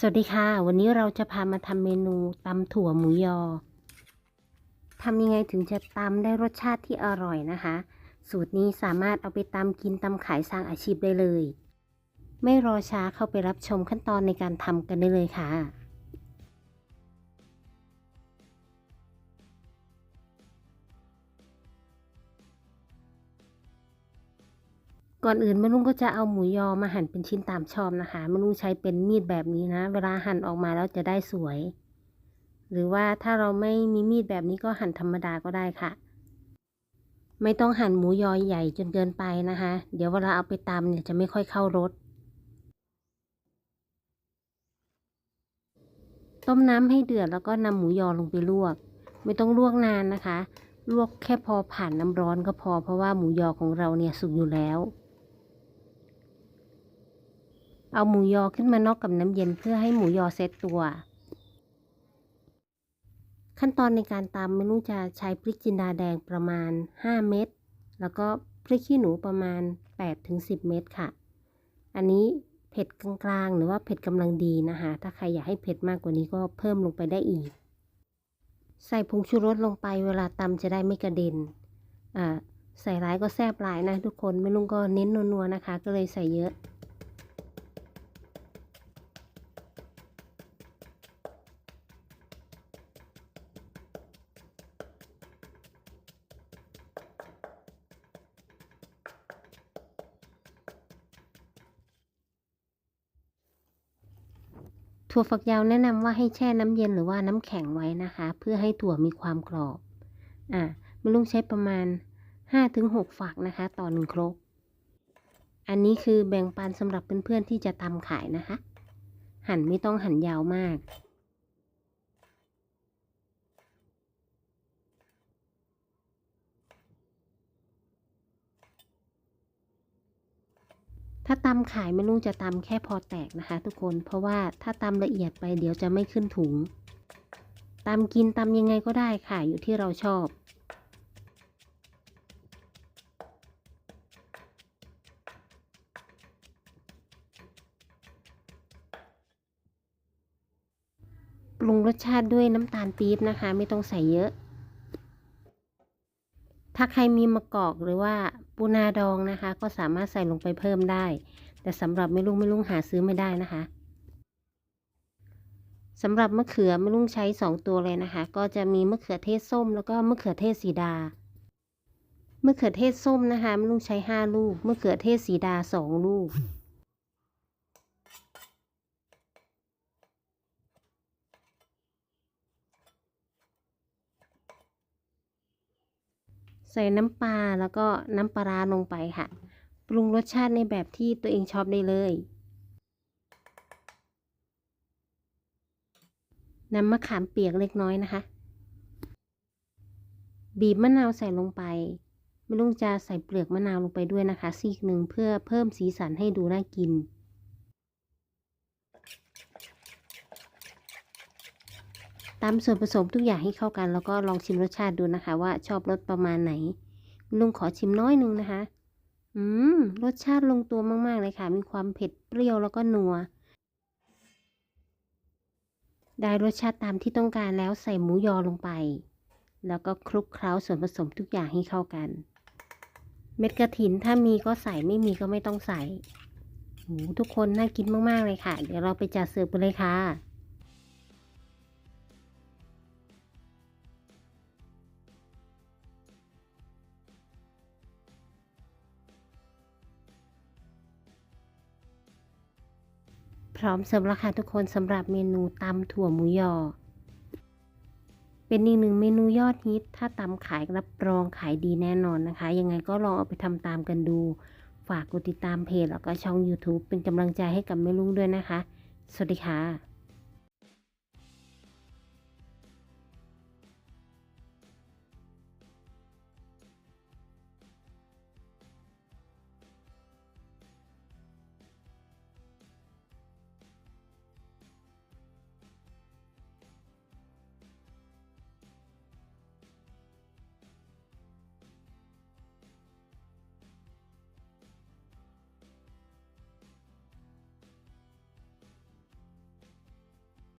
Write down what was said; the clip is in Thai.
สวัสดีค่ะ วันนี้เราจะพามาทำเมนูตำถั่วหมูยอทำยังไงถึงจะตำได้รสชาติที่อร่อยนะคะ สูตรนี้สามารถเอาไปตำกินตำขายสร้างอาชีพได้เลย ไม่รอช้าเข้าไปรับชมขั้นตอนในการทำกันได้เลยค่ะ ก่อนอื่นแม่ลุงก็จะเอาหมูยอมาหั่นเป็นชิ้นตามชอบนะคะแม่ลุงใช้เป็นมีดแบบนี้นะ เวลาหั่นออกมาแล้วจะได้สวย หรือว่าถ้าเราไม่มีมีดแบบนี้ก็หั่นธรรมดาก็ได้ค่ะ ไม่ต้องหั่นหมูยอใหญ่จนเกินไปนะคะ เดี๋ยวเวลาเอาไปตำเนี่ยจะไม่ค่อยเข้ารสต้มน้ำให้เดือดแล้วก็นำหมูยอลงไปลวก ไม่ต้องลวกนานนะคะลวกแค่พอผ่านน้ำร้อนก็พอเพราะว่าหมูยอของเราเนี่ยสุกอยู่แล้ว เอาหมูยอขึ้นมานอกกับน้ำเย็นเพื่อให้หมูยอเซตตัว ขั้นตอนในการตำเมนูจะใช้พริกจินดาแดงประมาณ 5 เม็ดแล้วก็พริกขี้หนูประมาณ 8-10 เม็ดค่ะ อันนี้เผ็ดกลางๆ หรือว่าเผ็ดกำลังดีนะคะ ถ้าใครอยากให้เผ็ดมากกว่านี้ก็เพิ่มลงไปได้อีก ใส่ผงชูรสลงไปเวลาตำจะได้ไม่กระเด็นอ่าใส่ร้ายก็แซ่บหลายนะทุกคนไม่ลุงก็เน้นนัวๆนะคะ ก็เลยใส่เยอะ ถั่วฝักยาวแนะนำว่าให้แช่น้ำเย็นหรือว่าน้ำแข็งไว้นะคะ เพื่อให้ถั่วมีความกรอบ อะไม่ลุงใช้ประมาณ 5-6 ฝักนะคะ ต่อหนึ่งครก อันนี้คือแบ่งปันสำหรับเพื่อนๆที่จะทำขายนะคะ หั่นไม่ต้องหั่นยาวมาก ถ้าตำขายไม่ลุงจะตำแค่พอแตกนะคะ ทุกคน เพราะว่าถ้าตำละเอียดไปเดี๋ยวจะไม่ขึ้นถุงตำกินตำยังไงก็ได้ค่ะอยู่ที่เราชอบปรุงรสชาติด้วยน้ำตาลปี๊บนะคะ ไม่ต้องใส่เยอะ ถ้าใครมีมะกอกหรือว่าปูนาดองนะคะ ก็สามารถใส่ลงไปเพิ่มได้ แต่สำหรับไม่ลุงไม่ลุงหาซื้อไม่ได้นะคะสำหรับมะเขือไม่ลุงใช้สองตัวเลยนะคะ ก็จะมีมะเขือเทศส้ม แล้วก็มะเขือเทศสีดามะเขือเทศส้มนะคะไม่ลุงใช้ห้าลูกมะเขือเทศสีดาสองลูก ใส่น้ำปลาแล้วก็น้ำปลาร้าลงไปค่ะ ปรุงรสชาติในแบบที่ตัวเองชอบได้เลยน้ำมะขามเปียกเล็กน้อยนะคะ บีบมะนาวใส่ลงไปไม่ลุงจะใส่เปลือกมะนาวลงไปด้วยนะคะซีกหนึ่งเพื่อเพิ่มสีสันให้ดูน่ากิน ตามส่วนผสมทุกอย่างให้เข้ากัน แล้วก็ลองชิมรสชาติดูนะคะ ว่าชอบรสประมาณไหน ลุงขอชิมน้อยนึงนะคะ อืม รสชาติลงตัวมากๆเลยค่ะ มีความเผ็ดเปรี้ยวแล้วก็นัว ได้รสชาติตามที่ต้องการแล้วใส่หมูยอลงไป แล้วก็คลุกเคล้าส่วนผสมทุกอย่างให้เข้ากัน เม็ดกระถินถ้ามีก็ใส่ไม่มีก็ไม่ต้องใส่โหทุกคนน่ากินมากๆเลยค่ะ เดี๋ยวเราไปจัดเสิร์ฟกันเลยค่ะ พร้อมเสิร์ฟแล้วค่ะทุกคนสำหรับเมนูตำถั่วหมูยอ เป็นอีกหนึ่งเมนูยอดฮิต ถ้าตำขายรับรองขายดีแน่นอนนะคะ ยังไงก็ลองเอาไปทำตามกันดู ฝากกดติดตามเพจแล้วก็ช่อง YouTube เป็นกำลังใจให้กับแม่ลุงด้วยนะคะ สวัสดีค่ะ